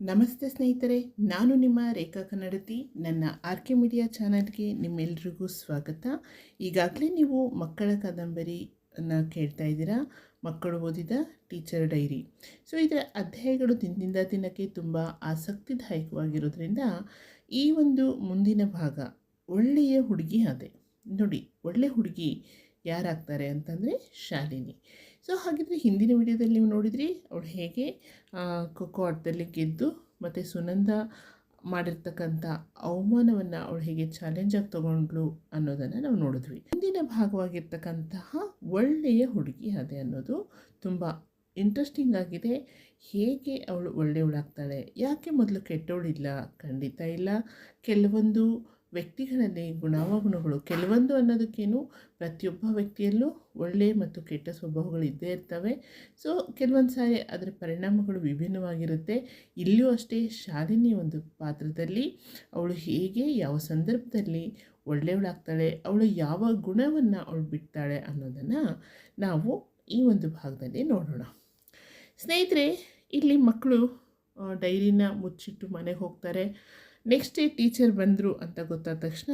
ನಮಸ್ತೆ ಸ್ನೇಹಿತರೆ, ನಾನು ನಿಮ್ಮ ರೇಖಾ ಕನ್ನಡತಿ. ನನ್ನ ಆರ್ ಕೆ ಮೀಡಿಯಾ ಚಾನಲ್ಗೆ ನಿಮ್ಮೆಲ್ರಿಗೂ ಸ್ವಾಗತ. ಈಗಾಗಲೇ ನೀವು ಮಕ್ಕಳ ಕಾದಂಬರಿನ ಕೇಳ್ತಾ ಇದ್ದೀರಾ? ಮಕ್ಕಳು ಓದಿದ ಟೀಚರ್ ಡೈರಿ. ಸೊ, ಇದರ ಅಧ್ಯಾಯಗಳು ದಿನದಿಂದ ದಿನಕ್ಕೆ ತುಂಬ ಆಸಕ್ತಿದಾಯಕವಾಗಿರೋದ್ರಿಂದ ಈ ಒಂದು ಮುಂದಿನ ಭಾಗ ಒಳ್ಳೆಯ ಹುಡುಗಿ ಅದೇ ನೋಡಿ, ಒಳ್ಳೆ ಹುಡುಗಿ ಯಾರಾಗ್ತಾರೆ ಅಂತಂದರೆ ಶಾಲಿನಿ. ಸೊ ಹಾಗಿದ್ರೆ ಹಿಂದಿನ ವಿಡಿಯೋದಲ್ಲಿ ನೀವು ನೋಡಿದ್ರಿ ಅವಳು ಹೇಗೆ ಖೋಖೋ ಆಟದಲ್ಲಿ ಗೆದ್ದು ಮತ್ತು ಸುನಂದ ಮಾಡಿರ್ತಕ್ಕಂಥ ಅವಮಾನವನ್ನು ಅವಳು ಹೇಗೆ ಚಾಲೆಂಜಾಗಿ ತೊಗೊಂಡ್ಲು ಅನ್ನೋದನ್ನು ನಾವು ನೋಡಿದ್ವಿ. ಹಿಂದಿನ ಭಾಗವಾಗಿರ್ತಕ್ಕಂತಹ ಒಳ್ಳೆಯ ಹುಡುಗಿ ಅದೇ ಅನ್ನೋದು ತುಂಬ ಇಂಟ್ರೆಸ್ಟಿಂಗ್ ಆಗಿದೆ. ಹೇಗೆ ಅವಳು ಒಳ್ಳೆಯವಳಾಗ್ತಾಳೆ, ಯಾಕೆ ಮೊದಲು ಕೆಟ್ಟವಳಿಲ್ಲ, ಖಂಡಿತ ಇಲ್ಲ. ಕೆಲವೊಂದು ವ್ಯಕ್ತಿಗಳಲ್ಲಿ ಗುಣಾವಗುಣಗಳು. ಕೆಲವೊಂದು ಅನ್ನೋದಕ್ಕೇನು ಪ್ರತಿಯೊಬ್ಬ ವ್ಯಕ್ತಿಯಲ್ಲೂ ಒಳ್ಳೆಯ ಮತ್ತು ಕೆಟ್ಟ ಸ್ವಭಾವಗಳು ಇದ್ದೇ ಇರ್ತವೆ. ಸೊ ಕೆಲವೊಂದು ಸಾರಿ ಅದರ ಪರಿಣಾಮಗಳು ವಿಭಿನ್ನವಾಗಿರುತ್ತೆ. ಇಲ್ಲಿಯೂ ಅಷ್ಟೇ ಶಾಲಿನಿ ಒಂದು ಪಾತ್ರದಲ್ಲಿ. ಅವಳು ಹೇಗೆ, ಯಾವ ಸಂದರ್ಭದಲ್ಲಿ ಒಳ್ಳೆಯವಳಾಗ್ತಾಳೆ, ಅವಳು ಯಾವ ಗುಣವನ್ನು ಅವಳು ಬಿಡ್ತಾಳೆ ಅನ್ನೋದನ್ನು ನಾವು ಈ ಒಂದು ಭಾಗದಲ್ಲಿ ನೋಡೋಣ. ಸ್ನೇಹಿತರೆ, ಇಲ್ಲಿ ಮಕ್ಕಳು ಡೈರಿನ ಮುಚ್ಚಿಟ್ಟು ಮನೆಗೆ ಹೋಗ್ತಾರೆ. ನೆಕ್ಸ್ಟ್ ಡೇ ಟೀಚರ್ ಬಂದರು ಅಂತ ಗೊತ್ತಾದ ತಕ್ಷಣ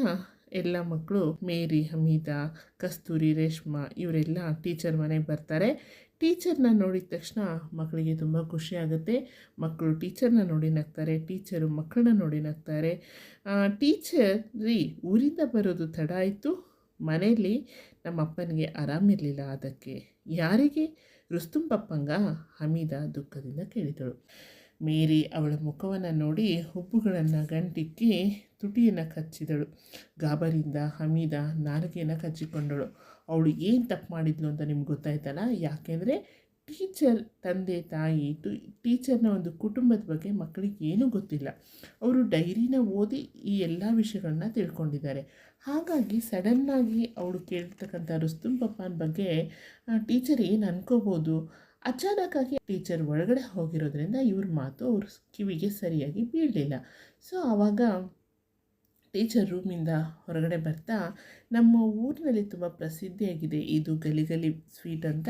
ಎಲ್ಲ ಮಕ್ಕಳು ಮೇರಿ, ಹಮೀದಾ, ಕಸ್ತೂರಿ, ರೇಷ್ಮಾ ಇವರೆಲ್ಲ ಟೀಚರ್ ಮನೆಗೆ ಬರ್ತಾರೆ. ಟೀಚರ್ನ ನೋಡಿದ ತಕ್ಷಣ ಮಕ್ಕಳಿಗೆ ತುಂಬ ಖುಷಿ ಆಗುತ್ತೆ. ಮಕ್ಕಳು ಟೀಚರ್ನ ನೋಡಿ ನಗ್ತಾರೆ, ಟೀಚರು ಮಕ್ಕಳನ್ನ ನೋಡಿ ನಗ್ತಾರೆ. ಟೀಚರ್ ರೀ, ಊರಿಂದ ಬರೋದು ತಡ ಆಯಿತು. ಮನೆಯಲ್ಲಿ ನಮ್ಮ ಅಪ್ಪನಿಗೆ ಆರಾಮಿರಲಿಲ್ಲ ಅದಕ್ಕೆ. ಯಾರಿಗೆ? ರುಸ್ತುಂ ಪಪ್ಪಂಗ ಹಮೀದ ದುಃಖದಿಂದ ಕೇಳಿದಳು. ಮೇರಿ ಅವಳ ಮುಖವನ್ನು ನೋಡಿ ಹುಬ್ಬುಗಳನ್ನು ಗಂಟಿಕ್ಕಿ ತುಟಿಯನ್ನು ಕಚ್ಚಿದಳು. ಗಾಬರಿಯಿಂದ ಹಮೀದ ನಾಲಿಗೆಯನ್ನು ಕಚ್ಚಿಕೊಂಡಳು. ಅವಳು ಏನು ತಪ್ಪು ಮಾಡಿದ್ಲು ಅಂತ ನಿಮ್ಗೆ ಗೊತ್ತಾಯ್ತಲ್ಲ? ಯಾಕೆಂದರೆ ಟೀಚರ್ ತಂದೆ ತಾಯಿ ಟು ಟೀಚರ್ನ ಒಂದು ಕುಟುಂಬದ ಬಗ್ಗೆ ಮಕ್ಕಳಿಗೆ ಏನೂ ಗೊತ್ತಿಲ್ಲ. ಅವರು ಡೈರಿನ ಓದಿ ಈ ಎಲ್ಲ ವಿಷಯಗಳನ್ನ ತಿಳ್ಕೊಂಡಿದ್ದಾರೆ. ಹಾಗಾಗಿ ಸಡನ್ನಾಗಿ ಅವಳು ಕೇಳ್ತಕ್ಕಂಥ ರುಸ್ತುಂ ಪಪ್ಪನ ಬಗ್ಗೆ ಟೀಚರ್ ಏನು ಅನ್ಕೋಬೋದು? ಅಚಾನಕ್ಕಾಗಿ ಟೀಚರ್ ಒಳಗಡೆ ಹೋಗಿರೋದ್ರಿಂದ ಇವ್ರ ಮಾತು ಅವ್ರ ಕಿವಿಗೆ ಸರಿಯಾಗಿ ಬೀಳಲಿಲ್ಲ. ಸೊ ಆವಾಗ ಟೀಚರ್ ರೂಮಿಂದ ಹೊರಗಡೆ ಬರ್ತಾ, ನಮ್ಮ ಊರಿನಲ್ಲಿ ತುಂಬ ಪ್ರಸಿದ್ಧಿಯಾಗಿದೆ ಇದು ಗಲಿಗಲಿ ಸ್ವೀಟ್ ಅಂತ.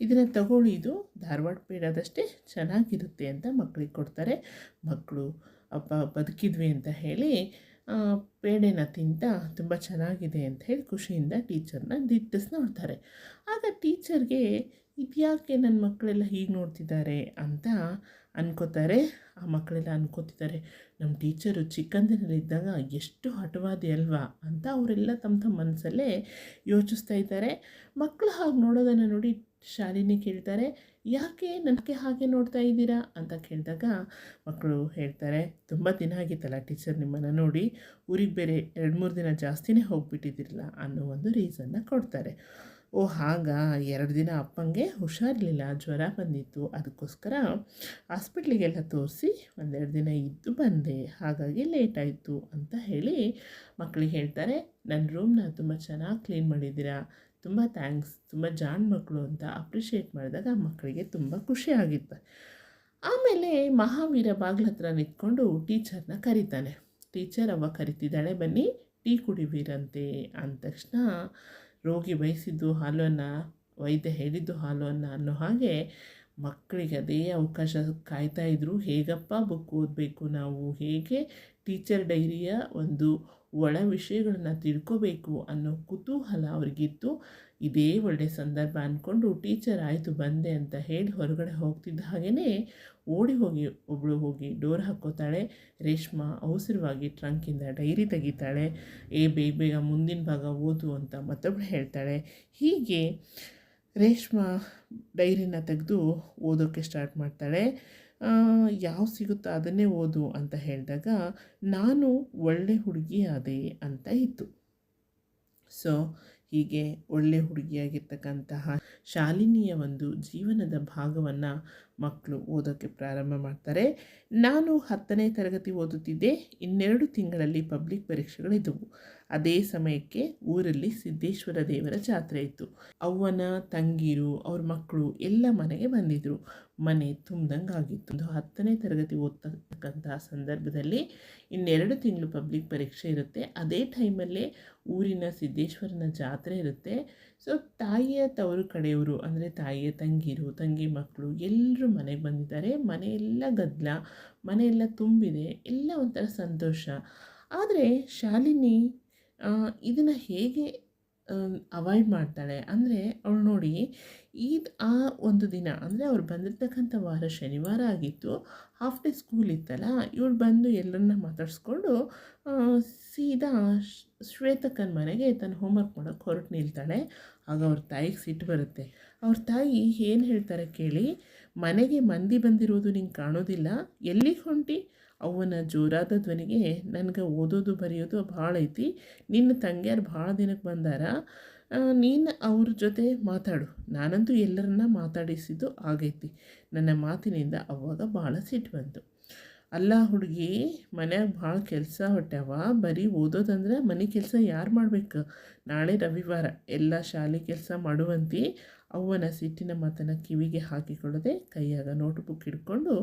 ಇದನ್ನು ತಗೊಳ್ಳಿ. ಇದು ಧಾರವಾಡ ಪೇಡಾದಷ್ಟೇ ಚೆನ್ನಾಗಿರುತ್ತೆ ಅಂತ ಮಕ್ಕಳಿಗೆ ಕೊಡ್ತಾರೆ. ಮಕ್ಕಳು ಅಪ್ಪ ಬದುಕಿದ್ವಿ ಅಂತ ಹೇಳಿ ಪೇಡೆನ ತಿಂತ ತುಂಬ ಚೆನ್ನಾಗಿದೆ ಅಂತ ಹೇಳಿ ಖುಷಿಯಿಂದ ಟೀಚರ್ನ ದಿಟ್ಟಿಸ್ ನೋಡ್ತಾರೆ. ಆಗ ಟೀಚರ್ಗೆ ಇದ್ಯಾಕೆ ನನ್ನ ಮಕ್ಕಳೆಲ್ಲ ಹೀಗೆ ನೋಡ್ತಿದ್ದಾರೆ ಅಂತ ಅನ್ಕೋತಾರೆ. ಆ ಮಕ್ಕಳೆಲ್ಲ ಅನ್ಕೋತಿದ್ದಾರೆ ನಮ್ಮ ಟೀಚರು ಚಿಕ್ಕಂದಿನಲ್ಲಿದ್ದಾಗ ಎಷ್ಟು ಹಠವಾದಿ ಅಲ್ವಾ? ಅಂತ ಅವರೆಲ್ಲ ತಮ್ಮ ತಮ್ಮ ಮನಸ್ಸಲ್ಲೇ ಯೋಚಿಸ್ತಾ ಇದ್ದಾರೆ. ಮಕ್ಕಳು ಹಾಗೆ ನೋಡೋದನ್ನು ನೋಡಿ ಶಾಲಿನಿ ಕೇಳ್ತಾರೆ, ಯಾಕೆ ನನಗೆ ಹಾಗೆ ನೋಡ್ತಾ ಇದ್ದೀರಾ? ಅಂತ ಕೇಳಿದಾಗ ಮಕ್ಕಳು ಹೇಳ್ತಾರೆ, ತುಂಬ ದಿನ ಆಗಿತ್ತಲ್ಲ ಟೀಚರ್ ನಿಮ್ಮನ್ನು ನೋಡಿ, ಊರಿಗೆ ಬೇರೆ ಎರಡು ಮೂರು ದಿನ ಜಾಸ್ತಿನೇ ಹೋಗಿಬಿಟ್ಟಿದ್ದಿರಲ್ಲ ಅನ್ನೋ ಒಂದು ರೀಸನ್ನ ಕೊಡ್ತಾರೆ. ಓ ಹಾಗಾ? ಎರಡು ದಿನ ಅಪ್ಪಂಗೆ ಹುಷಾರಿರಲಿಲ್ಲ. ಜ್ವರ ಬಂದಿತ್ತು. ಅದಕ್ಕೋಸ್ಕರ ಹಾಸ್ಪಿಟ್ಲಿಗೆಲ್ಲ ತೋರಿಸಿ ಒಂದೆರಡು ದಿನ ಇದ್ದು ಬಂದೆ. ಹಾಗಾಗಿ ಲೇಟ್ ಆಯಿತು ಅಂತ ಹೇಳಿ ಮಕ್ಕಳಿಗೆ ಹೇಳ್ತಾರೆ, ನನ್ನ ರೂಮ್ನ ತುಂಬ ಚೆನ್ನಾಗಿ ಕ್ಲೀನ್ ಮಾಡಿದ್ದೀರಾ? ತುಂಬ ಥ್ಯಾಂಕ್ಸ್. ತುಂಬ ಜಾಣ್ ಮಕ್ಕಳು ಅಂತ ಅಪ್ರಿಷಿಯೇಟ್ ಮಾಡಿದಾಗ ಮಕ್ಕಳಿಗೆ ತುಂಬ ಖುಷಿ ಆಗಿತ್ತು. ಆಮೇಲೆ ಮಹಾವೀರ ಬಾಗ್ಲ ಹತ್ರ ನಿಂತ್ಕೊಂಡು ಟೀಚರ್ನ ಕರೀತಾನೆ. ಟೀಚರ್ ಅವ ಕರಿತಿದ್ದಾಳೆ ಬನ್ನಿ. ಟೀ ಕುಡಿವೀರಂತೆ ಅಂದ ತಕ್ಷಣ ರೋಗಿ ಬಯಸಿದ್ದು ಹಾಲನ್ನು, ವೈದ್ಯ ಹೇಳಿದ್ದು ಹಾಲನ್ನು ಅನ್ನ ಹಾಗೆ ಮಕ್ಕಳಿಗೆ ಅದೇ ಅವಕಾಶ ಕಾಯ್ತಾ ಇದ್ರು. ಹೇಗಪ್ಪ ಬುಕ್ ಓದಬೇಕು ನಾವು? ಹೇಗೆ ಟೀಚರ್ ಡೈರಿಯ ಒಂದು ಒಳ ವಿಷಯಗಳನ್ನು ತಿಳ್ಕೋಬೇಕು ಅನ್ನೋ ಕುತೂಹಲ ಅವ್ರಿಗಿತ್ತು. ಇದೇ ಒಳ್ಳೆಯ ಸಂದರ್ಭ ಅಂದ್ಕೊಂಡು ಟೀಚರ್ ಆಯಿತು ಬಂದೆ ಅಂತ ಹೇಳಿ ಹೊರಗಡೆ ಹೋಗ್ತಿದ್ದ ಹಾಗೆಯೇ ಓಡಿ ಹೋಗಿ ಒಬ್ಬಳು ಹೋಗಿ ಡೋರ್ ಹಾಕ್ಕೋತಾಳೆ. ರೇಷ್ಮಾ ಅವಸರವಾಗಿ ಟ್ರಂಕಿಂದ ಡೈರಿ ತೆಗಿತಾಳೆ. ಏ ಬೇಗ ಬೇಗ ಮುಂದಿನ ಭಾಗ ಓದು ಅಂತ ಮತ್ತೊಬ್ಬಳು ಹೇಳ್ತಾಳೆ. ಹೀಗೆ ರೇಷ್ಮಾ ಡೈರಿನ ತೆಗೆದು ಓದೋಕ್ಕೆ ಸ್ಟಾರ್ಟ್ ಮಾಡ್ತಾಳೆ. ಯಾವ ಸಿಗುತ್ತೋ ಅದನ್ನೇ ಓದು ಅಂತ ಹೇಳಿದಾಗ ನಾನು ಒಳ್ಳೆ ಹುಡುಗಿ ಅದೇ ಅಂತ ಇತ್ತು. ಸೊ, ಹೀಗೆ ಒಳ್ಳೆ ಹುಡುಗಿಯಾಗಿರ್ತಕ್ಕಂತಹ ಶಾಲಿನಿಯ ಒಂದು ಜೀವನದ ಭಾಗವನ್ನು ಮಕ್ಕಳು ಓದೋಕ್ಕೆ ಪ್ರಾರಂಭ ಮಾಡ್ತಾರೆ. ನಾನು ಹತ್ತನೇ ತರಗತಿ ಓದುತ್ತಿದ್ದೆ. ಇನ್ನೆರಡು ತಿಂಗಳಲ್ಲಿ ಪಬ್ಲಿಕ್ ಪರೀಕ್ಷೆಗಳಿದ್ದವು. ಅದೇ ಸಮಯಕ್ಕೆ ಊರಲ್ಲಿ ಸಿದ್ದೇಶ್ವರ ದೇವರ ಜಾತ್ರೆ ಇತ್ತು. ಅವ್ವನ ತಂಗಿರು, ಅವ್ರ ಮಕ್ಕಳು ಎಲ್ಲ ಮನೆಗೆ ಬಂದಿದ್ರು. ಮನೆ ತುಂಬ್ದಂಗೆ ಆಗಿತ್ತು. ಒಂದು ಹತ್ತನೇ ತರಗತಿ ಓದ್ತಕ್ಕಂತಹ ಸಂದರ್ಭದಲ್ಲಿ ಇನ್ನೆರಡು ತಿಂಗಳು ಪಬ್ಲಿಕ್ ಪರೀಕ್ಷೆ ಇರುತ್ತೆ. ಅದೇ ಟೈಮಲ್ಲೇ ಊರಿನ ಸಿದ್ದೇಶ್ವರನ ಜಾತ್ರೆ ಇರುತ್ತೆ. ಸೊ ತಾಯಿಯ ತವರು ಕಡೆಯವರು, ಅಂದರೆ ತಾಯಿಯ ತಂಗಿರು, ತಂಗಿ ಮಕ್ಕಳು ಎಲ್ಲರೂ ಮನೆಗೆ ಬಂದಿದ್ದಾರೆ. ಮನೆಯೆಲ್ಲ ಗದ್ದಲ ಮನೆಯೆಲ್ಲ ತುಂಬಿದೆ. ಎಲ್ಲ ಒಂಥರ ಸಂತೋಷ. ಆದರೆ ಶಾಲಿನಿ ಇದನ್ನು ಹೇಗೆ ಅವಾಯ್ಡ್ ಮಾಡ್ತಾಳೆ? ಅಂದರೆ ಅವಳು ನೋಡಿ, ಈದ್ ಆ ಒಂದು ದಿನ, ಅಂದರೆ ಅವ್ರು ಬಂದಿರ್ತಕ್ಕಂಥ ವಾರ ಶನಿವಾರ ಆಗಿತ್ತು ಹಾಫ್ ಡೇ ಸ್ಕೂಲ್ ಇತ್ತಲ್ಲ, ಇವಳು ಬಂದು ಎಲ್ಲರನ್ನ ಮಾತಾಡಿಸ್ಕೊಂಡು ಸೀದಾ ಶ್ವೇತಕ್ಕನ ಮನೆಗೆ ತನ್ನ ಹೋಮ್ವರ್ಕ್ ಮಾಡೋಕ್ಕೆ ಹೊರಟು ನಿಲ್ತಾಳೆ. ಆಗ ಅವ್ರ ತಾಯಿಗೆ ಸಿಟ್ಟು ಬರುತ್ತೆ. ಅವ್ರ ತಾಯಿ ಏನು ಹೇಳ್ತಾರೆ ಕೇಳಿ, ಮನೆಗೆ ಮಂದಿ ಬಂದಿರೋದು ನಿಂಗೆ ಕಾಣೋದಿಲ್ಲ, ಎಲ್ಲಿಗೆ ಹೊಂಟಿ? ಅವನ ಜೋರಾದ ಧ್ವನಿಗೆ, ನನಗೆ ಓದೋದು ಬರೆಯೋದು ಭಾಳ ಐತಿ, ನಿನ್ನ ತಂಗಿಯಾರು ಭಾಳ ದಿನಕ್ಕೆ ಬಂದಾರ ನೀನು ಅವ್ರ ಜೊತೆ ಮಾತಾಡು, ನಾನಂತೂ ಎಲ್ಲರನ್ನ ಮಾತಾಡಿಸಿದ್ದು ಆಗೈತಿ, ನನ್ನ ಮಾತಿನಿಂದ ಅವಾಗ ಭಾಳ ಸಿಟ್ಟು ಬಂತು. ಅಲ್ಲ ಹುಡುಗಿ, ಮನ್ಯಾಗ ಭಾಳ ಕೆಲಸ ಹೊಟ್ಟ್ಯಾವ ಬರೀ ಓದೋದಂದ್ರೆ ಮನೆ ಕೆಲಸ ಯಾರು ಮಾಡ್ಬೇಕು? ನಾಳೆ ರವಿವಾರ, ಎಲ್ಲ ಶಾಲೆ ಕೆಲಸ ಮಾಡುವಂತೆ ಅವ್ವನ ಸಿಟ್ಟಿನ ಮಾತನ್ನು ಕಿವಿಗೆ ಹಾಕಿಕೊಳ್ಳದೆ ಕೈಯಾಗ ನೋಟ್ಬುಕ್ ಹಿಡ್ಕೊಂಡು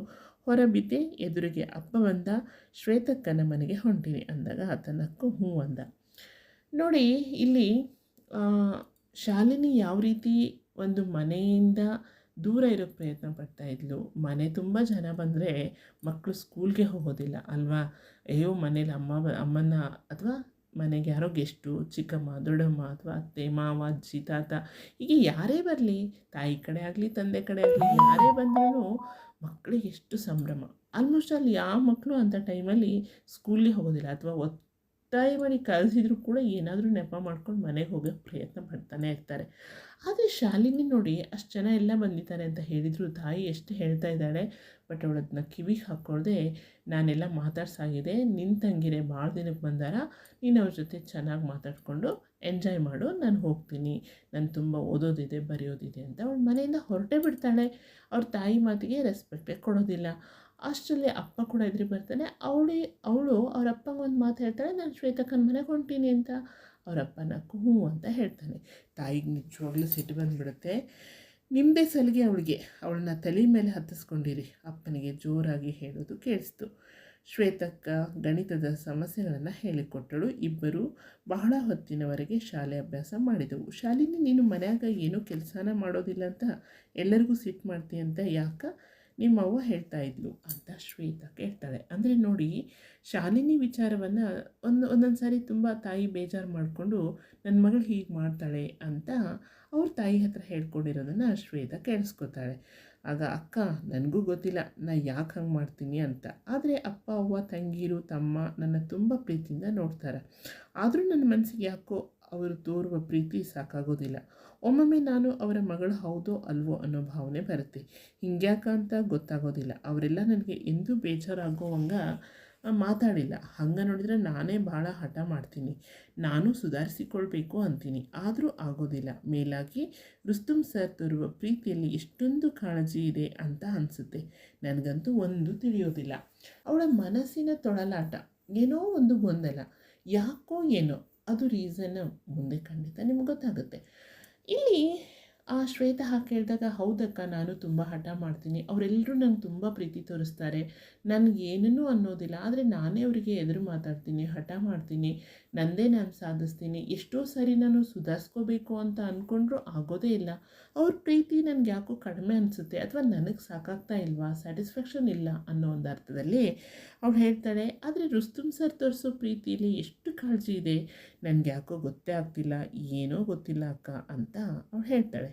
ಹೊರಬಿದ್ದೆ ಎದುರಿಗೆ ಅಪ್ಪ ಬಂದ, ಶ್ವೇತಕ್ಕನ ಮನೆಗೆ ಹೊಂಟಿನಿ ಅಂದಾಗ ಆತನಕ್ಕೂ ಹ್ಞೂ ಅಂದ. ನೋಡಿ, ಇಲ್ಲಿ ಶಾಲಿನಿ ಯಾವ ರೀತಿ ಒಂದು ಮನೆಯಿಂದ ದೂರ ಇರೋ ಪ್ರಯತ್ನ ಪಡ್ತಾ ಇದ್ಲು. ಮನೆ ತುಂಬ ಜನ ಬಂದರೆ ಮಕ್ಕಳು ಸ್ಕೂಲ್ಗೆ ಹೋಗೋದಿಲ್ಲ ಅಲ್ವಾ? ಅಯ್ಯೋ, ಮನೇಲಿ ಅಮ್ಮ, ಅಮ್ಮನ ಅಥವಾ ಮನೆಗೆ ಯಾರೋ ಗೆಸ್ಟು ಚಿಕ್ಕಮ್ಮ ದೊಡ್ಡಮ್ಮ ಅಥವಾ ಅತ್ತೆ, ಮಾವ, ಅಜ್ಜಿ, ತಾತ, ಹೀಗೆ ಯಾರೇ ಬರಲಿ, ತಾಯಿ ಕಡೆ ಆಗಲಿ, ತಂದೆ ಕಡೆ ಆಗಲಿ, ಯಾರೇ ಬಂದ್ರೂ ಮಕ್ಕಳಿಗೆ ಎಷ್ಟು ಸಂಭ್ರಮ. ಆಲ್ಮೋಸ್ಟ್ ಅಲ್ಲಿ ಯಾವ ಮಕ್ಕಳು ಅಂಥ ಟೈಮಲ್ಲಿ ಸ್ಕೂಲಿಗೆ ಹೋಗೋದಿಲ್ಲ ಅಥವಾ ಒತ್ತಾಯ ಮಾಡಿ ಕಳಿಸಿದ್ರು ಕೂಡ ಏನಾದರೂ ನೆಪ ಮಾಡ್ಕೊಂಡು ಮನೆಗೆ ಹೋಗೋ ಪ್ರಯತ್ನ ಮಾಡ್ತಾನೆ ಇರ್ತಾರೆ. ಆದರೆ ಶಾಲಿನಿ ನೋಡಿ ಅಷ್ಟು ಜನ ಎಲ್ಲ ಬಂದಿದ್ದಾರೆ ಅಂತ ಹೇಳಿದರು. ತಾಯಿ ಎಷ್ಟು ಹೇಳ್ತಾ ಇದ್ದಾಳೆ, ಬಟ್ ಅವಳದನ್ನ ಕಿವಿಗೆ ಹಾಕ್ಕೊಳ್ದೆ ನಾನೆಲ್ಲ ಮಾತಾಡ್ಸಾಗಿದೆ ನಿನ್ನ ತಂಗಿರೆ ಭಾಳ ದಿನಕ್ಕೆ ಬಂದಾರ, ನೀನು ಅವ್ರ ಜೊತೆ ಚೆನ್ನಾಗಿ ಮಾತಾಡಿಕೊಂಡು ಎಂಜಾಯ್ ಮಾಡು, ನಾನು ಹೋಗ್ತೀನಿ. ನಾನು ತುಂಬ ಓದೋದಿದೆ, ಬರೆಯೋದಿದೆ ಅಂತ ಅವಳು ಮನೆಯಿಂದ ಹೊರಟೇ ಬಿಡ್ತಾಳೆ. ಅವ್ರ ತಾಯಿ ಮಾತಿಗೆ ರೆಸ್ಪೆಕ್ಟೇ ಕೊಡೋದಿಲ್ಲ. ಅಷ್ಟರಲ್ಲಿ ಅಪ್ಪ ಕೂಡ ಎದುರು ಬರ್ತಾನೆ. ಅವಳಿ, ಅವಳು ಅವ್ರ ಅಪ್ಪಂಗೆ ಒಂದು ಮಾತು ಹೇಳ್ತಾಳೆ, ನಾನು ಶ್ವೇತಕ್ಕನ ಮನೆಗೆ ಹೊಂಟೀನಿ ಅಂತ. ಅವರಪ್ಪನ ಹ್ಞೂ ಅಂತ ಹೇಳ್ತಾನೆ. ತಾಯಿಗೆ ನಿಜವಾಗ್ಲೂ ಸಿಟ್ಟು ಬಂದುಬಿಡುತ್ತೆ. ನಿಮ್ಮದೇ ಸಲಿಗೆ ಅವಳಿಗೆ. ಅವಳನ್ನ ತಲೆ ಮೇಲೆ ಹತ್ತಿಸ್ಕೊಂಡಿರಿ, ಅಪ್ಪನಿಗೆ ಜೋರಾಗಿ ಹೇಳೋದು ಕೇಳಿಸ್ತು. ಶ್ವೇತಕ್ಕ ಗಣಿತದ ಸಮಸ್ಯೆಗಳನ್ನು ಹೇಳಿಕೊಟ್ಟಳು. ಇಬ್ಬರು ಬಹಳ ಹೊತ್ತಿನವರೆಗೆ ಶಾಲೆ ಅಭ್ಯಾಸ ಮಾಡಿದವು. ಶಾಲಿನಿ, ನೀನು ಮನೆಯಾಗ ಏನೂ ಕೆಲಸನ ಮಾಡೋದಿಲ್ಲ ಅಂತ ಎಲ್ಲರಿಗೂ ಸಿಟ್ಟು ಮಾಡ್ತೀಯ ಅಂತ ಯಾಕೆ? ನಿಮ್ಮವ್ವ ಹೇಳ್ತಾ ಇದ್ಲು, ಅಂತ ಶ್ವೇತಾ ಕೇಳ್ತಾಳೆ. ಅಂದರೆ ನೋಡಿ, ಶಾಲಿನಿ ವಿಚಾರವನ್ನು ಒಂದು, ಒಂದೊಂದು ಸಾರಿ ತುಂಬ ತಾಯಿ ಬೇಜಾರು ಮಾಡಿಕೊಂಡು ನನ್ನ ಮಗಳು ಹೀಗೆ ಮಾಡ್ತಾಳೆ ಅಂತ ಅವ್ರ ತಾಯಿ ಹತ್ರ ಹೇಳ್ಕೊಂಡಿರೋದನ್ನು ಶ್ವೇತಾ ಕೇಳಿಸ್ಕೊತಾಳೆ. ಆಗ ಅಕ್ಕ, ನನಗೂ ಗೊತ್ತಿಲ್ಲ, ನಾ ಯಾಕೆ ಹಂಗೆ ಮಾಡ್ತೀನಿ ಅಂತ. ಆದರೆ ಅಪ್ಪ, ಅವ್ವ, ತಂಗೀರು, ತಮ್ಮ ನನ್ನ ತುಂಬ ಪ್ರೀತಿಯಿಂದ ನೋಡ್ತಾರೆ. ಆದರೂ ನನ್ನ ಮನಸ್ಸಿಗೆ ಯಾಕೋ ಅವರು ತೋರುವ ಪ್ರೀತಿ ಸಾಕಾಗೋದಿಲ್ಲ. ಒಮ್ಮೊಮ್ಮೆ ನಾನು ಅವರ ಮಗಳು ಹೌದೋ ಅಲ್ವೋ ಅನ್ನೋ ಭಾವನೆ ಬರುತ್ತೆ. ಹಿಂಗ್ಯಾಕ ಅಂತ ಗೊತ್ತಾಗೋದಿಲ್ಲ. ಅವರೆಲ್ಲ ನನಗೆ ಎಂದೂ ಬೇಜಾರಾಗೋವಂಗ ಮಾತಾಡಿಲ್ಲ. ಹಂಗೆ ನೋಡಿದರೆ ನಾನೇ ಭಾಳ ಹಠ ಮಾಡ್ತೀನಿ. ನಾನು ಸುಧಾರಿಸಿಕೊಳ್ಬೇಕು ಅಂತೀನಿ. ಆದರೂ ಆಗೋದಿಲ್ಲ. ಮೇಲಾಗಿ ರುಸ್ತುಮ್ ಸರ್ ತರುವ ಪ್ರೀತಿಯಲ್ಲಿ ಎಷ್ಟೊಂದು ಕಾಳಜಿ ಇದೆ ಅಂತ ಅನಿಸುತ್ತೆ. ನನಗಂತೂ ಒಂದು ತಿಳಿಯೋದಿಲ್ಲ. ಅವಳ ಮನಸ್ಸಿನ ತೊಳಲಾಟ. ಏನೋ ಒಂದು ಗೊಂದಲ. ಯಾಕೋ ಏನೋ. ಅದು ರೀಸನ್ ಮುಂದೆ ಖಂಡಿತ ನಿಮ್ಗೆ ಗೊತ್ತಾಗುತ್ತೆ. ಇಲ್ಲಿ ಆ ಶ್ವೇತ ಕೇಳಿದಾಗ, ಹೌದಕ್ಕ, ನಾನು ತುಂಬ ಹಠ ಮಾಡ್ತೀನಿ. ಅವರೆಲ್ಲರೂ ನಂಗೆ ತುಂಬ ಪ್ರೀತಿ ತೋರಿಸ್ತಾರೆ. ನನಗೇನೂ ಅನ್ನೋದಿಲ್ಲ. ಆದರೆ ನಾನೇ ಅವರಿಗೆ ಎದುರು ಮಾತಾಡ್ತೀನಿ, ಹಠ ಮಾಡ್ತೀನಿ. ನಂದೇ ನಾನು ಸಾಧಿಸ್ತೀನಿ. ಎಷ್ಟೋ ಸರಿ ನಾನು ಸುಧಾರಿಸ್ಕೋಬೇಕು ಅಂತ ಅಂದ್ಕೊಂಡ್ರೂ ಆಗೋದೇ ಇಲ್ಲ. ಅವ್ರ ಪ್ರೀತಿ ನನಗೆ ಯಾಕೋ ಕಡಿಮೆ ಅನಿಸುತ್ತೆ. ಅಥವಾ ನನಗೆ ಸಾಕಾಗ್ತಾ ಇಲ್ವಾ? ಸ್ಯಾಟಿಸ್ಫ್ಯಾಕ್ಷನ್ ಇಲ್ಲ ಅನ್ನೋ ಒಂದು ಅರ್ಥದಲ್ಲಿ ಅವಳು ಹೇಳ್ತಾಳೆ, ಆದರೆ ರುಸ್ತುಮ್ ಸರ್ ತೋರಿಸೋ ಪ್ರೀತಿಯಲ್ಲಿ ಎಷ್ಟು ಕಾಳಜಿ ಇದೆ? ನನಗೆ ಯಾಕೋ ಗೊತ್ತೇ ಆಗ್ತಿಲ್ಲ, ಏನೋ ಗೊತ್ತಿಲ್ಲ ಅಕ್ಕ ಅಂತ ಅವಳು ಹೇಳ್ತಾಳೆ.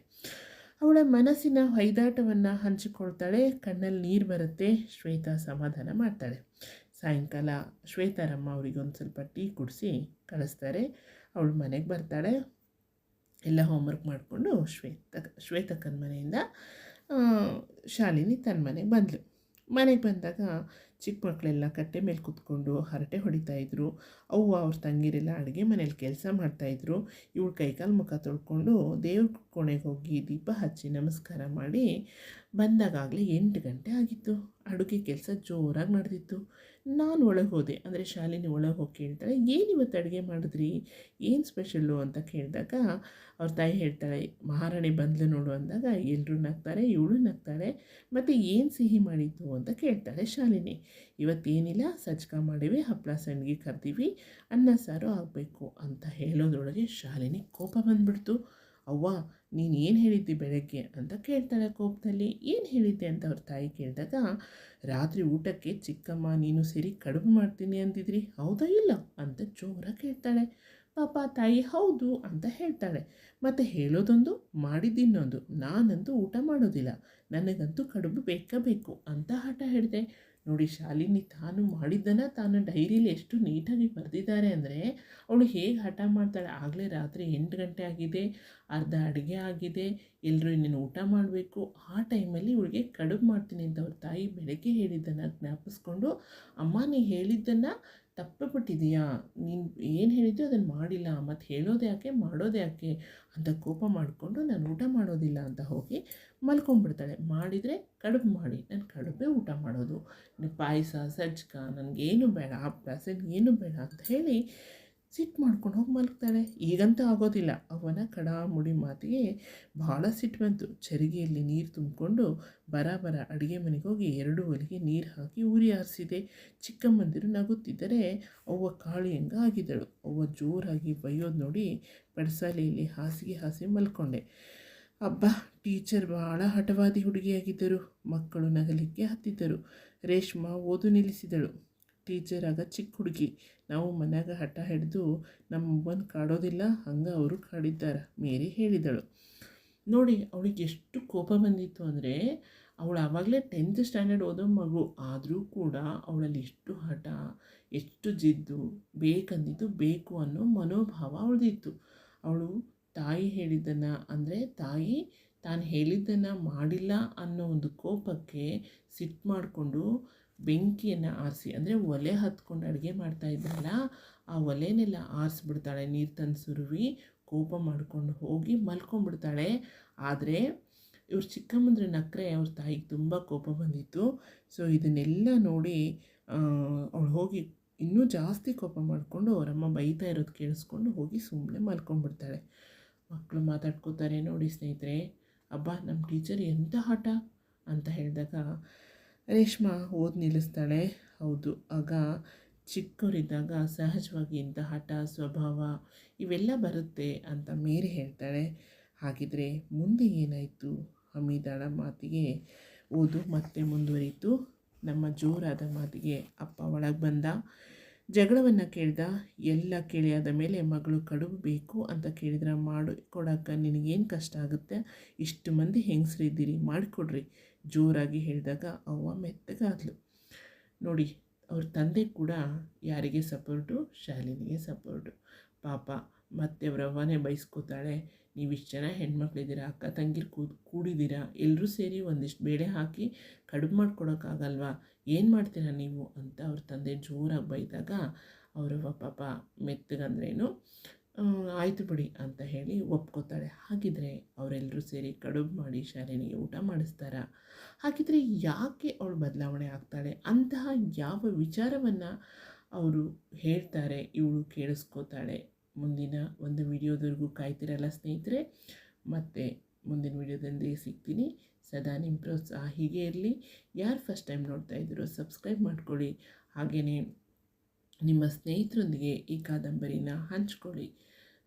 ಅವಳ ಮನಸ್ಸಿನ ಹೊಯ್ದಾಟವನ್ನು ಹಂಚಿಕೊಳ್ತಾಳೆ, ಕಣ್ಣಲ್ಲಿ ನೀರು ಬರುತ್ತೆ, ಶ್ವೇತಾ ಸಮಾಧಾನ ಮಾಡ್ತಾಳೆ. ಸಾಯಂಕಾಲ ಶ್ವೇತಾರಮ್ಮ ಅವರಿಗೆ ಒಂದು ಸ್ವಲ್ಪ ಟೀ ಕುಡಿಸಿ ಕಳಿಸ್ತಾರೆ. ಅವಳು ಮನೆಗೆ ಬರ್ತಾಳೆ. ಎಲ್ಲ ಹೋಮ್ವರ್ಕ್ ಮಾಡಿಕೊಂಡು ಶ್ವೇತ ಶ್ವೇತಕ್ಕನ ಮನೆಯಿಂದ ಶಾಲಿನಿ ತನ್ನ ಮನೆಗೆ ಬಂದಳು ಮನೆಗೆ ಬಂದಾಗ ಚಿಕ್ಕ ಮಕ್ಕಳೆಲ್ಲ ಕಟ್ಟೆ ಮೇಲೆ ಕೂತ್ಕೊಂಡು ಹರಟೆ ಹೊಡಿತಾ ಇದ್ರು. ಅವ್ವ ಅವ್ರ ತಂಗಿರೆಲ್ಲ ಅಡುಗೆ ಮನೇಲಿ ಕೆಲಸ ಮಾಡ್ತಾಯಿದ್ರು ಇವಳು ಕೈಕಾಲು ಮುಖ ತೊಳ್ಕೊಂಡು ದೇವ್ರ ಕೋಣೆಗೆ ಹೋಗಿ ದೀಪ ಹಚ್ಚಿ ನಮಸ್ಕಾರ ಮಾಡಿ ಬಂದಾಗಲೇ ಎಂಟು ಗಂಟೆ ಆಗಿತ್ತು. ಅಡುಗೆ ಕೆಲಸ ಜೋರಾಗಿ ನಡೆದಿತ್ತು ನಾನು ಒಳಗೆ ಹೋದೆ. ಅಂದರೆ ಶಾಲಿನಿ ಒಳಗೆ ಹೋಗಿ ಕೇಳ್ತಾಳೆ, ಏನು ಇವತ್ತು ಅಡುಗೆ ಮಾಡಿದ್ರಿ? ಏನು ಸ್ಪೆಷಲ್ಲು ಅಂತ ಕೇಳಿದಾಗ ಅವ್ರ ತಾಯಿ ಹೇಳ್ತಾಳೆ, ಮಹಾರಾಣಿ ಬಂದ್ಲು ನೋಡು ಅಂದಾಗ ಎಲ್ಲರೂ ನಗ್ತಾರೆ, ಇವಳು ನಗ್ತಾಳೆ, ಮತ್ತು ಏನು ಸಿಹಿ ಮಾಡಿದ್ದು ಅಂತ ಕೇಳ್ತಾಳೆ ಶಾಲಿನಿ. ಇವತ್ತೇನಿಲ್ಲ ಸಜ್ಕ ಮಾಡಿವಿ ಹಪ್ಪಳ ಸಂಡಿಗೆ ಕರ್ದೀವಿ, ಅನ್ನ ಸಾರು ಆಗಬೇಕು ಅಂತ ಹೇಳೋದ್ರೊಳಗೆ ಶಾಲಿನಿ ಕೋಪ ಬಂದ್ಬಿಡ್ತು. ಅವ್ವ, ನೀನು ಏನು ಹೇಳಿದ್ದಿ ಬೆಳಗ್ಗೆ ಅಂತ ಕೇಳ್ತಾಳೆ ಕೋಪದಲ್ಲಿ ಏನು ಹೇಳಿದ್ದೆ ಅಂತ ಅವ್ರ ತಾಯಿ ಕೇಳಿದಾಗ, ರಾತ್ರಿ ಊಟಕ್ಕೆ, ಚಿಕ್ಕಮ್ಮ, ನೀನು ಸೇರಿ ಕಡುಬು ಮಾಡ್ತೀನಿ ಅಂದಿದ್ರಿ. ಹೌದಾ ಇಲ್ಲ? ಅಂತ ಜೋರಾಗಿ ಕೇಳ್ತಾಳೆ. ಪಾಪ ತಾಯಿ, ಹೌದು ಅಂತ ಹೇಳ್ತಾಳೆ. ಮತ್ತು ಹೇಳೋದೊಂದು, ಮಾಡಿದ್ದಿನ್ನೊಂದು. ನಾನಂತೂ ಊಟ ಮಾಡೋದಿಲ್ಲ. ನನಗಂತೂ ಕಡುಬು ಬೇಕೇ ಬೇಕು ಅಂತ ಹಠ ಹಿಡಿದೆ ನೋಡಿ ಶಾಲಿನಿ ತಾನು ಮಾಡಿದ್ದನ್ನು ತಾನು ಡೈರಿಲಿ ಎಷ್ಟು ನೀಟಾಗಿ ಬರೆದಿದ್ದಾರೆ ಅಂದರೆ ಅವಳು ಹೇಗೆ ಹಠ ಮಾಡ್ತಾಳೆ. ಆಗಲೇ ರಾತ್ರಿ ಎಂಟು ಗಂಟೆ ಆಗಿದೆ, ಅರ್ಧ ಅಡುಗೆ ಆಗಿದೆ ಎಲ್ಲರೂ ಇನ್ನೇನು ಊಟ ಮಾಡಬೇಕು? ಆ ಟೈಮಲ್ಲಿ ಇವಳಿಗೆ ಕಡುಬು ಮಾಡ್ತೀನಿ ಅಂತ ಅವ್ರ ತಾಯಿ ಬೆಳಗ್ಗೆ ಹೇಳಿದ್ದನ್ನು ಜ್ಞಾಪಿಸ್ಕೊಂಡು, ಅಮ್ಮ, ನೀ ಹೇಳಿದ್ದನ್ನು ತಪ್ಪಿಬಿಟ್ಟಿದೆಯಾ? ನೀನು ಏನು ಹೇಳಿದ್ಯೋ ಅದನ್ನು ಮಾಡಿಲ್ಲ ಮತ್ತು ಹೇಳೋದು ಯಾಕೆ, ಮಾಡೋದು ಯಾಕೆ ಅಂತ ಕೋಪ ಮಾಡಿಕೊಂಡು ನಾನು ಊಟ ಮಾಡೋದಿಲ್ಲ ಅಂತ ಹೋಗಿ ಮಲ್ಕೊಂಡ್ಬಿಡ್ತಾಳೆ. ಮಾಡಿದರೆ ಕಡುಬು ಮಾಡಿ, ನಾನು ಕಡುಬೇ ಊಟ ಮಾಡೋದು. ಪಾಯಸ, ಸಜ್ಕ, ನನಗೇನು ಬೇಡ ಹಪ್ಪಳ ಏನು ಬೇಡ ಅಂತ ಹೇಳಿ ಸಿಟ್ಟು ಮಾಡ್ಕೊಂಡು ಹೋಗಿ ಮಲಗ್ತಾಳೆ. ಈಗಂತೂ ಆಗೋದಿಲ್ಲ. ಅವನ ಕಡಾಮುಡಿ ಮಾತಿಗೆ ಭಾಳ ಸಿಟ್ಟು ಬಂತು. ಚರಿಗೆಯಲ್ಲಿ ನೀರು ತುಂಬಿಕೊಂಡು ಬರ ಬರ ಅಡುಗೆ ಮನೆಗೆ ಹೋಗಿ ಎರಡು ಒಲಿಗೆ ನೀರು ಹಾಕಿ ಉರಿ ಆರಿಸಿದೆ. ಚಿಕ್ಕಮ್ಮಂದಿರು ನಗುತ್ತಿದ್ದರೆ ಅವ್ವ ಕಾಳಿಯಂಗ ಆಗಿದ್ದಳು ಅವ್ವ ಜೋರಾಗಿ ಬೈಯೋದು ನೋಡಿ ಪಡಸಾಲೆಯಲ್ಲಿ ಹಾಸಿಗೆ ಹಾಸಿ ಮಲ್ಕೊಂಡೆ. ಅಬ್ಬ, ಟೀಚರ್ ಭಾಳ ಹಠವಾದಿ ಹುಡುಗಿಯಾಗಿದ್ದರು. ಮಕ್ಕಳು ನಗಲಿಕ್ಕೆ ಹತ್ತಿದ್ದರು. ರೇಷ್ಮಾ ಓದು ನಿಲ್ಲಿಸಿದಳು. ಟೀಚರ್ ಆಗ ಚಿಕ್ಕ ಹುಡುಗಿ. ನಾವು ಮನ್ಯಾಗ ಹಠ ಹಿಡಿದು ನಮ್ಮ ಕಾಡೋದಿಲ್ಲ, ಹಂಗೆ ಅವರು ಕಾಡಿದ್ದಾರೆ, ಮೇರಿ ಹೇಳಿದಳು. ನೋಡಿ, ಅವಳಿಗೆ ಎಷ್ಟು ಕೋಪ ಬಂದಿತ್ತು ಅಂದರೆ, ಅವಳು ಆವಾಗಲೇ ಟೆಂತ್ ಸ್ಟ್ಯಾಂಡರ್ಡ್ ಓದೋ ಮಗು. ಆದರೂ ಕೂಡ ಅವಳಲ್ಲಿ ಎಷ್ಟು ಹಠ, ಎಷ್ಟು ಜಿದ್ದು, ಬೇಕಂದಿದ್ದು ಬೇಕು ಅನ್ನೋ ಮನೋಭಾವ ಅವಳದಿತ್ತು. ಅವಳು ತಾಯಿ ಹೇಳಿದ್ದನ್ನು ಅಂದರೆ, ತಾಯಿ ತಾನು ಹೇಳಿದ್ದನ್ನು ಮಾಡಿಲ್ಲ ಅನ್ನೋ ಒಂದು ಕೋಪಕ್ಕೆ ಸಿಟ್ಟು ಮಾಡಿಕೊಂಡು ಬೆಂಕಿಯನ್ನು ಆರಿಸಿ, ಅಂದರೆ ಒಲೆ ಹತ್ಕೊಂಡು ಅಡುಗೆ ಮಾಡ್ತಾ ಇದ್ದಲ್ಲ ಆ ಒಲೆನೆಲ್ಲ ಆರಿಸ್ಬಿಡ್ತಾಳೆ. ನೀರು ತಂದು ಸುರುವಿ, ಕೋಪ ಮಾಡಿಕೊಂಡು ಹೋಗಿ ಮಲ್ಕೊಂಡ್ಬಿಡ್ತಾಳೆ. ಆದರೆ ಇವ್ರ ಚಿಕ್ಕಮ್ಮಂದ್ರೆ ನಕ್ರೆ, ಅವ್ರ ತಾಯಿಗೆ ತುಂಬ ಕೋಪ ಬಂದಿತ್ತು. ಸೊ ಇದನ್ನೆಲ್ಲ ನೋಡಿ ಅವಳು ಹೋಗಿ ಇನ್ನೂ ಜಾಸ್ತಿ ಕೋಪ ಮಾಡಿಕೊಂಡು ಅವರಮ್ಮ ಬೈತಾ ಇರೋದು ಕೇಳಿಸ್ಕೊಂಡು ಹೋಗಿ ಸುಮ್ಮನೆ ಮಲ್ಕೊಂಡ್ಬಿಡ್ತಾಳೆ. ಮಕ್ಕಳು ಮಾತಾಡ್ಕೋತಾರೆ ನೋಡಿ ಸ್ನೇಹಿತರೆ. ಅಬ್ಬಾ ನಮ್ಮ ಟೀಚರ್ ಎಂಥ ಹಠ? ಅಂತ ಹೇಳಿದಾಗ ರೇಷ್ಮಾ ಓದ್ ನಿಲ್ಲಿಸ್ತಾಳೆ. ಹೌದು, ಆಗ ಚಿಕ್ಕವರಿದ್ದಾಗ ಸಹಜವಾಗಿ ಇಂಥ ಹಠ, ಸ್ವಭಾವ ಇವೆಲ್ಲ ಬರುತ್ತೆ ಅಂತ ಮೇರಿ ಹೇಳ್ತಾಳೆ. ಹಾಗಿದ್ರೆ ಮುಂದೆ ಏನಾಯಿತು? ಹಮೀದಾಳ ಮಾತಿಗೆ ಓದು ಮತ್ತೆ ಮುಂದುವರಿಯಿತು ನಮ್ಮ ಜೋರಾದ ಮಾತಿಗೆ ಅಪ್ಪ ಒಳಗೆ ಬಂದ. ಜಗಳವನ್ನು ಕೇಳಿದ. ಎಲ್ಲ ಕೇಳಿಯಾದ ಮೇಲೆ ಮಗಳು ಕಡುಬು ಬೇಕು ಅಂತ ಕೇಳಿದ್ರೆ, ಮಾಡು ಕೊಡೋಕೆ ನಿನಗೇನು ಕಷ್ಟ ಆಗುತ್ತೆ? ಇಷ್ಟು ಮಂದಿ ಹೆಂಗಸ್ರಿದ್ದೀರಿ ಮಾಡಿಕೊಡ್ರಿ. ಜೋರಾಗಿ ಹೇಳಿದಾಗ ಅವ್ವ ಮೆತ್ತಗಾದ್ಲು. ನೋಡಿ, ಅವ್ರ ತಂದೆ ಕೂಡ ಯಾರಿಗೆ ಸಪೋರ್ಟು? ಶಾಲಿನಿಗೆ ಸಪೋರ್ಟು. ಪಾಪ, ಮತ್ತೆ ಅವ್ರ ಅವ್ವನೇ ಬೈಸ್ಕೋತಾಳೆ. ನೀವು ಇಷ್ಟು ಜನ ಹೆಣ್ಮಕ್ಳಿದ್ದೀರಾ? ಅಕ್ಕ, ತಂಗಿರು ಕೂದ್ ಕೂಡಿದ್ದೀರಾ? ಎಲ್ಲರೂ ಸೇರಿ ಒಂದಿಷ್ಟು ಬೇಳೆ ಹಾಕಿ ಕಡುಬು ಮಾಡ್ಕೊಡೋಕ್ಕಾಗಲ್ವಾ ಏನು ಮಾಡ್ತೀರಾ ನೀವು? ಅಂತ ಅವ್ರ ತಂದೆ ಜೋರಾಗಿ ಬೈದಾಗ ಅವರವ್ವ ಪಾಪ ಮೆತ್ತಗಂದ್ರೇನು? ಆಯಿತು ಬಿಡಿ ಅಂತ ಹೇಳಿ ಒಪ್ಕೋತಾಳೆ ಹಾಗಿದ್ರೆ ಅವರೆಲ್ಲರೂ ಸೇರಿ ಕಡುಬು ಮಾಡಿ ಶಾಲಿನಿಗೆ ಊಟ ಮಾಡಿಸ್ತಾರ. ಹಾಗಿದ್ರೆ ಯಾಕೆ ಅವಳು ಬದಲಾವಣೆ ಆಗ್ತಾಳೆ? ಅಂತಹ ಯಾವ ವಿಚಾರವನ್ನು ಅವರು ಹೇಳ್ತಾರೆ, ಇವಳು ಕೇಳಿಸ್ಕೋತಾಳೆ. ಮುಂದಿನ ಒಂದು ವಿಡಿಯೋದವರೆಗೂ ಕಾಯ್ತಿರಲ್ಲ ಸ್ನೇಹಿತರೆ. ಮತ್ತು ಮುಂದಿನ ವಿಡಿಯೋದಲ್ಲಿ ಸಿಗ್ತೀನಿ. ಸದಾ ನಿಮ್ಮ ಪ್ರೋತ್ಸಾಹ ಹೀಗೆ ಇರಲಿ. ಯಾರು ಫಸ್ಟ್ ಟೈಮ್ ನೋಡ್ತಾ ಇದ್ದೀರೋ ಸಬ್ಸ್ಕ್ರೈಬ್ ಮಾಡ್ಕೊಳ್ಳಿ. ಹಾಗೆಯೇ ನಿಮ್ಮ ಸ್ನೇಹಿತರೊಂದಿಗೆ ಈ ಕಾದಂಬರಿನ ಹಂಚ್ಕೊಳ್ಳಿ.